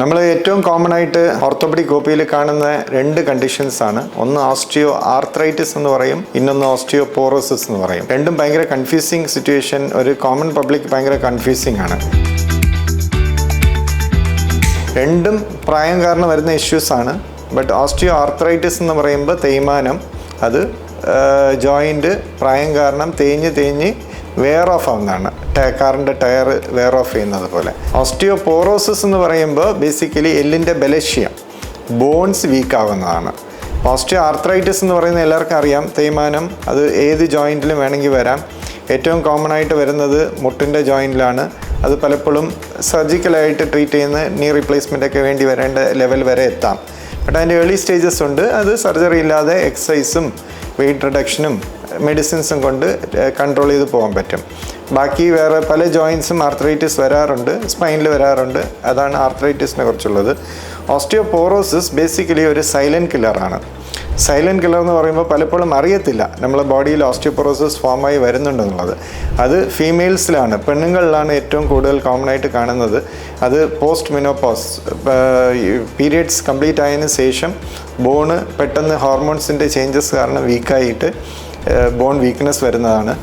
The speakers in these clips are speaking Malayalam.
നമ്മൾ ഏറ്റവും കോമൺ ആയിട്ട് ഓർത്തോപെഡിക് കോപ്പിയിൽ കാണുന്ന രണ്ട് കണ്ടീഷൻസ് ആണ്. ഒന്ന് ഓസ്റ്റിയോ ആർത്രൈറ്റിസ് എന്ന് പറയും ഇന്നൊന്ന് ഓസ്റ്റിയോ പോറോസിസ് എന്ന് പറയും. രണ്ടും ഭയങ്കര കൺഫ്യൂസിങ് സിറ്റുവേഷൻ ഒരു കോമൺ പബ്ലിക് ഭയങ്കര കൺഫ്യൂസിങ് ആണ്. രണ്ടും പ്രായം കാരണം വരുന്ന ഇഷ്യൂസ് ആണ്. ബട്ട് ഓസ്റ്റിയോ ആർത്രൈറ്റിസ് എന്ന് പറയുമ്പോൾ തേയ്മാനം അത് ജോയിന്റ് പ്രായം കാരണം തേഞ്ഞ് തേഞ്ഞ് വെയർ ഓഫ് ആവുന്നതാണ്. കാറിന്റെ ടയർ വെയർ ഓഫ് ചെയ്യുന്നത് പോലെ. ഓസ്റ്റിയോ പോറോസിസ് എന്ന് പറയുമ്പോൾ ബേസിക്കലി എല്ലിന്റെ ബലശ്യം ബോൺസ് വീക്ക് ആവുന്നതാണ്. ഓസ്റ്റിയോ ആർത്രൈറ്റിസ് എന്ന് പറയുന്നത് എല്ലാവർക്കും അറിയാം. തേയ്മാനം അത് ഏത് ജോയിന്റിലും വേണമെങ്കിൽ വരാം. ഏറ്റവും കോമൺ ആയിട്ട് വരുന്നത് മുട്ടിന്റെ ജോയിന്റിലാണ് അത് പലപ്പോഴും സർജിക്കലായിട്ട് ട്രീറ്റ് ചെയ്യുന്ന നീ റീപ്ലേസ്മെന്റ് ഒക്കെ വേണ്ടി വരേണ്ട ലെവൽ വരെ എത്താം. ബട്ട് അതിന്റെ ഏർലി സ്റ്റേജസ് ഉണ്ട്. അത് സർജറി ഇല്ലാതെ എക്സസൈസും വെയിറ്റ് റിഡക്ഷനും മെഡിസിൻസും കൊണ്ട് കൺട്രോൾ ചെയ്ത് പോകാൻ പറ്റും. ബാക്കി വേറെ പല ജോയിൻസും ആർത്രൈറ്റിസ് വരാറുണ്ട് സ്പൈനിൽ വരാറുണ്ട്. അതാണ് ആർത്രൈറ്റിസിനെ കുറിച്ചുള്ളത്. ഓസ്റ്റിയോപോറോസിസ് ബേസിക്കലി ഒരു സൈലന്റ് കില്ലറാണ് സൈലന്റ് കില്ലർ എന്ന് പറയുമ്പോൾ പലപ്പോഴും അറിയത്തില്ല. നമ്മളെ ബോഡിയിൽ ഓസ്റ്റിയോപൊറോസിസ് ഫോമായി വരുന്നുണ്ടെന്നുള്ളത്. അത് ഫീമെയിൽസിലാണ് പെണ്ണുങ്ങളിലാണ് ഏറ്റവും കൂടുതൽ കോമൺ ആയിട്ട് കാണുന്നത്. അത് പോസ്റ്റ് മിനോപോസ് പീരിയഡ്സ് കംപ്ലീറ്റ് ആയതിനു ശേഷം ബോണ് പെട്ടെന്ന് ഹോർമോൺസിന്റെ ചേഞ്ചസ് കാരണം വീക്കായിട്ട് ബോൺ വീക്ക്നെസ് വരുന്നതാണ്.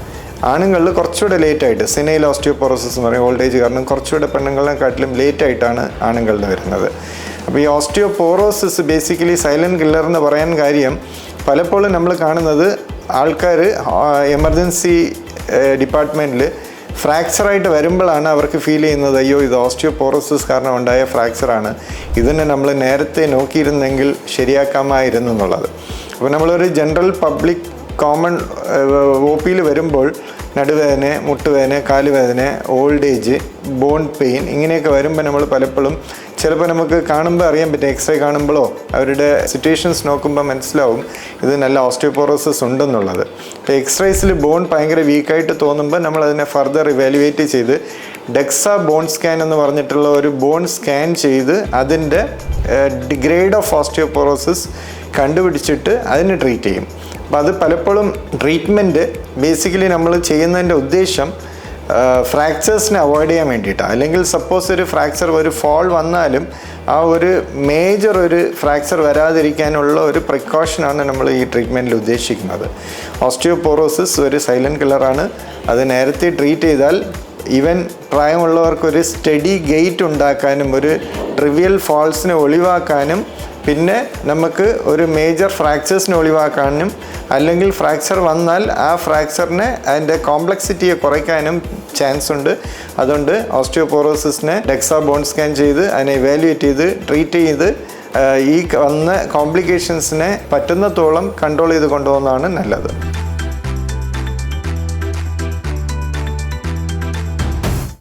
ആണുങ്ങളിൽ കുറച്ചുകൂടെ ലേറ്റായിട്ട് സിനയിൽ ഓസ്റ്റിയോപൊറോസിസ് എന്ന് പറയും ഓൾഡ് ഏജ് കാരണം കുറച്ചുകൂടെ പെണ്ണുങ്ങളെക്കാട്ടിലും ലേറ്റായിട്ടാണ് ആണുങ്ങളിൽ വരുന്നത്. അപ്പോൾ ഈ ഓസ്റ്റിയോപോറോസിസ് ബേസിക്കലി സൈലന്റ് കില്ലർ എന്ന് പറയാൻ കാര്യം പലപ്പോഴും നമ്മൾ കാണുന്നത് ആൾക്കാർ എമർജൻസി ഡിപ്പാർട്ട്മെന്റിൽ ഫ്രാക്ചറായിട്ട് വരുമ്പോഴാണ് അവർക്ക് ഫീൽ ചെയ്യുന്നത് അയ്യോ ഇത് ഓസ്റ്റിയോപോറോസിസ് കാരണം ഉണ്ടായ ഫ്രാക്ചറാണ് ഇതിനെ നമ്മൾ നേരത്തെ നോക്കിയിരുന്നെങ്കിൽ ശരിയാക്കാമായിരുന്നു എന്നുള്ളത്. അപ്പോൾ നമ്മളൊരു ജനറൽ പബ്ലിക് കോമൺ ഒ പിയിൽ വരുമ്പോൾ നടുവേദന മുട്ടുവേദന കാലുവേദന ഓൾഡ് ഏജ് ബോൺ പെയിൻ ഇങ്ങനെയൊക്കെ വരുമ്പോൾ നമ്മൾ പലപ്പോഴും ചിലപ്പോൾ നമുക്ക് കാണുമ്പോൾ അറിയാൻ പറ്റും എക്സ്റേ കാണുമ്പോഴോ അവരുടെ സിറ്റുവേഷൻസ് നോക്കുമ്പോൾ മനസ്സിലാവും ഇത് നല്ല ഓസ്റ്റിയോപോറോസിസ് ഉണ്ടെന്നുള്ളത്. ഇപ്പോൾ എക്സ്റേസിൽ ബോൺ ഭയങ്കര വീക്കായിട്ട് തോന്നുമ്പോൾ നമ്മൾ അതിനെ ഫർദർ ഇവാലുവേറ്റ് ചെയ്ത് ഡെക്സ ബോൺ സ്കാൻ എന്ന് പറഞ്ഞിട്ടുള്ള ഒരു ബോൺ സ്കാൻ ചെയ്ത് അതിന്റെ ഡിഗ്രേഡ് ഓഫ് ഓസ്റ്റിയോപോറോസിസ് കണ്ടുപിടിച്ചിട്ട് അതിനെ ട്രീറ്റ് ചെയ്യും. അപ്പോൾ അത് പലപ്പോഴും ട്രീറ്റ്മെന്റ് ബേസിക്കലി നമ്മൾ ചെയ്യുന്നതിന്റെ ഉദ്ദേശം ഫ്രാക്ചേഴ്സിനെ അവോയ്ഡ് ചെയ്യാൻ വേണ്ടിയിട്ടാണ് അല്ലെങ്കിൽ സപ്പോസ് ഒരു ഫ്രാക്ചർ ഒരു ഫോൾ വന്നാലും ആ ഒരു മേജർ ഒരു ഫ്രാക്ചർ വരാതിരിക്കാനുള്ള ഒരു പ്രിക്കോഷനാണ് നമ്മൾ ഈ ട്രീറ്റ്മെന്റിൽ ഉദ്ദേശിക്കുന്നത്. ഓസ്റ്റിയോപോറോസിസ് ഒരു സൈലന്റ് കില്ലറാണ് അത് നേരത്തെ ട്രീറ്റ് ചെയ്താൽ ഈവൻ പ്രായമുള്ളവർക്കൊരു സ്റ്റഡി ഗെയ്റ്റ് ഉണ്ടാക്കാനും ഒരു ട്രിവിയൽ ഫോൾസിനെ ഒഴിവാക്കാനും പിന്നെ നമുക്ക് ഒരു മേജർ ഫ്രാക്ചേഴ്സിനെ ഒഴിവാക്കാനും അല്ലെങ്കിൽ ഫ്രാക്ചർ വന്നാൽ ആ ഫ്രാക്ചറിനെ അതിന്റെ കോംപ്ലക്സിറ്റിയെ കുറയ്ക്കാനും ചാൻസ് ഉണ്ട്. അതുകൊണ്ട് ഓസ്റ്റിയോപോറോസിസിനെ ഡെക്സാ ബോൺ സ്കാൻ ചെയ്ത് അതിനെ ഇവാലുവേറ്റ് ചെയ്ത് ട്രീറ്റ് ചെയ്ത് ഈ വന്ന കോംപ്ലിക്കേഷൻസിനെ പറ്റുന്നതോളം കൺട്രോൾ ചെയ്ത് കൊണ്ടുപോകുന്നതാണ് നല്ലത്.